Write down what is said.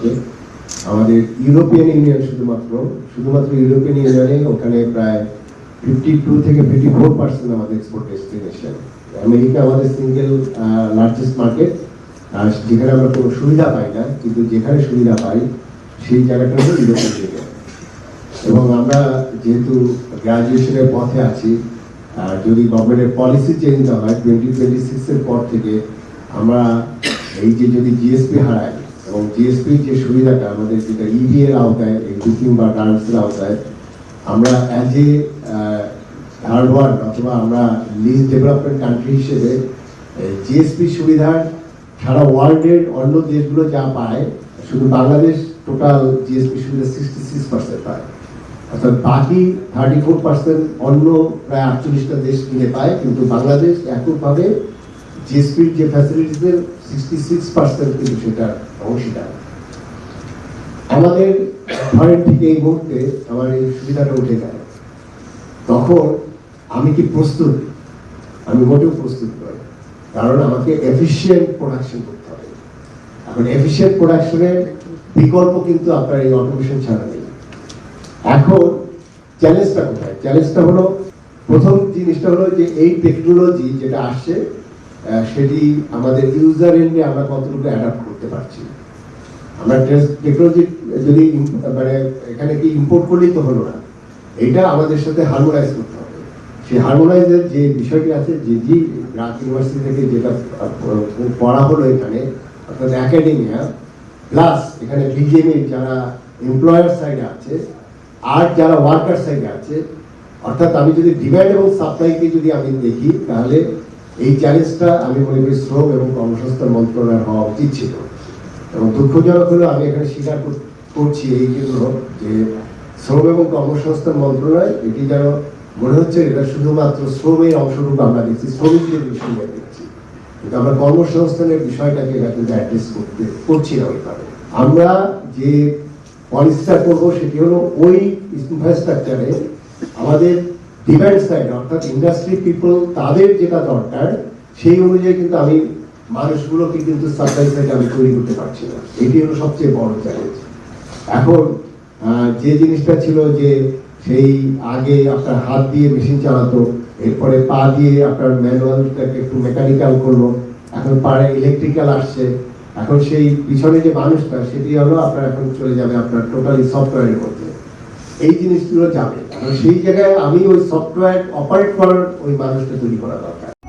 হবে আমাদের European union শুধুমাত্র শুধুমাত্র ইউরোপিয়ান ইউনিয়নে ওখানে প্রায় ফিফটি টু থেকে ফিফটি ফোর পার্সেন্ট আমাদের এক্সপোর্ট ডেস্টিনেশন আমেরিকা আমাদের সিঙ্গেল লার্জেস্ট মার্কেট যেখানে আমরা কোনো সুবিধা পাই না, কিন্তু যেখানে সুবিধা পাই, সেই জায়গাটা হলো ইউরোপিয়ান ইউনিয়ন এবং আমরা যেহেতু গ্রাজুয়েশনের পথে আছি, আর যদি গভর্নমেন্টের পলিসি চেঞ্জ হয় টোয়েন্টি টোয়েন্টি সিক্সের পর থেকে আমরা এই যে যদি জিএসপি হারাই এবং জিএসপি যে সুবিধাটা আমাদের যেটা ইবি এর আওতায় বুকিং বা টার্মসের আওতায়, আমরা অ্যাজ এ থার্ড ওয়ার্ল্ড অথবা আমরা লিজ ডেভেলপমেন্ট কান্ট্রি হিসেবে জিএসপি সুবিধার সারা ওয়ার্ল্ডের অন্য দেশগুলো যা পায়, শুধু বাংলাদেশ টোটাল জিএসপি সুবিধা সিক্সটি সিক্স পার্সেন্ট পায়। অর্থাৎ বাকি থার্টি ফোর পার্সেন্ট অন্য প্রায় আটচল্লিশটা দেশ কিনে পায়, কিন্তু বাংলাদেশ এককভাবে জিএসপির যে ফ্যাসিলিটিসের সিক্সটি সিক্স পার্সেন্ট কিন্তু সেটার অংশীদার আমাদের ধরেন ঠিক এই মুহূর্তে আমার এই সুবিধাটা উঠে যায়। তখন আমি কি প্রস্তুত? আমি মোটেও প্রস্তুত নই। কারণ আমাকে এফিসিয়েন্ট প্রোডাকশন করতে হবে। এখন এফিসিয়েন্ট প্রোডাকশনের বিকল্প কিন্তু আপনার এই অটোমেশন ছাড়া নেই। এখন চ্যালেঞ্জটা কোথায়? চ্যালেঞ্জটা হলো, প্রথম জিনিসটা হলো যে এই টেকনোলজি যেটা আসছে সেটি আমাদের ইউজার এন্ডে আমরা কতটুকু অ্যাডাপ্ট করতে পারছি। আমরা টেকনোলজি যদি মানে এখানে কি ইম্পোর্ট করলেই তো হলো না। এটা আমাদের সাথে হারমোনাইজ করতে হবে। সেই হারমোনাইজের যে বিষয়টি আছে, যে জি রাত ইউনিভার্সিটি থেকে যেটা পড়া হলো এখানে, অর্থাৎ একাডেমিয়া প্লাস এখানে বিজেপি যারা এমপ্লয়ার সাইডে আছে, আর যারা ওয়ার্কার সাইডে আছে, অর্থাৎ আমি যদি ডিমান্ড এবং সাপ্লাইকে যদি আমি দেখি, তাহলে এই চ্যালেঞ্জটা আমি মনে করি শ্রম এবং কর্মসংস্থান মন্ত্রণালয় হওয়া উচিত ছিল। এবং দুঃখজনক হলো আমি এখানে স্বীকার করছি এই জন্য যে শ্রম এবং কর্মসংস্থান মন্ত্রণালয়, এটি যেন মনে হচ্ছে এটা শুধুমাত্র শ্রমের অংশটুকু আমরা দেখছি শ্রমিকদের বিষয়টা দেখছি। কিন্তু আমরা কর্মসংস্থানের বিষয়টাকে এটা কিন্তু অ্যাড্রেস করতে করছি না ওইভাবে। আমরা যে পলিসিটা করব সেটি হলো ওই ইনফ্রাস্ট্রাকচারে আমাদের ডিমান্ড সাইড অর্থাৎ ইন্ডাস্ট্রি পিপল তাদের যেটা দরকার, সেই অনুযায়ী কিন্তু আমি মানুষগুলোকে কিন্তু সাপ্লাই সাইড আমি তৈরি করতে পারছি না। এটি হলো সবচেয়ে বড় চ্যালেঞ্জ এখন যে জিনিসটা ছিল যে সেই আগে আপনার হাত দিয়ে মেশিন চালাতো, এরপরে পা দিয়ে আপনার ম্যানুয়ালটাকে একটু মেকানিক্যাল করল, এখন পারে ইলেকট্রিক্যাল আসছে, এখন সেই পিছনে যে মানুষটা, সেটি হলো আপনার এখন চলে যাবে আপনার টোটালি সফটওয়্যারের মধ্যে। এই জিনিসগুলো যাবে। কারণ সেই জায়গায় আমি ওই সফটওয়্যার অপারেট করার ওই মানুষটা তৈরি করা দরকার।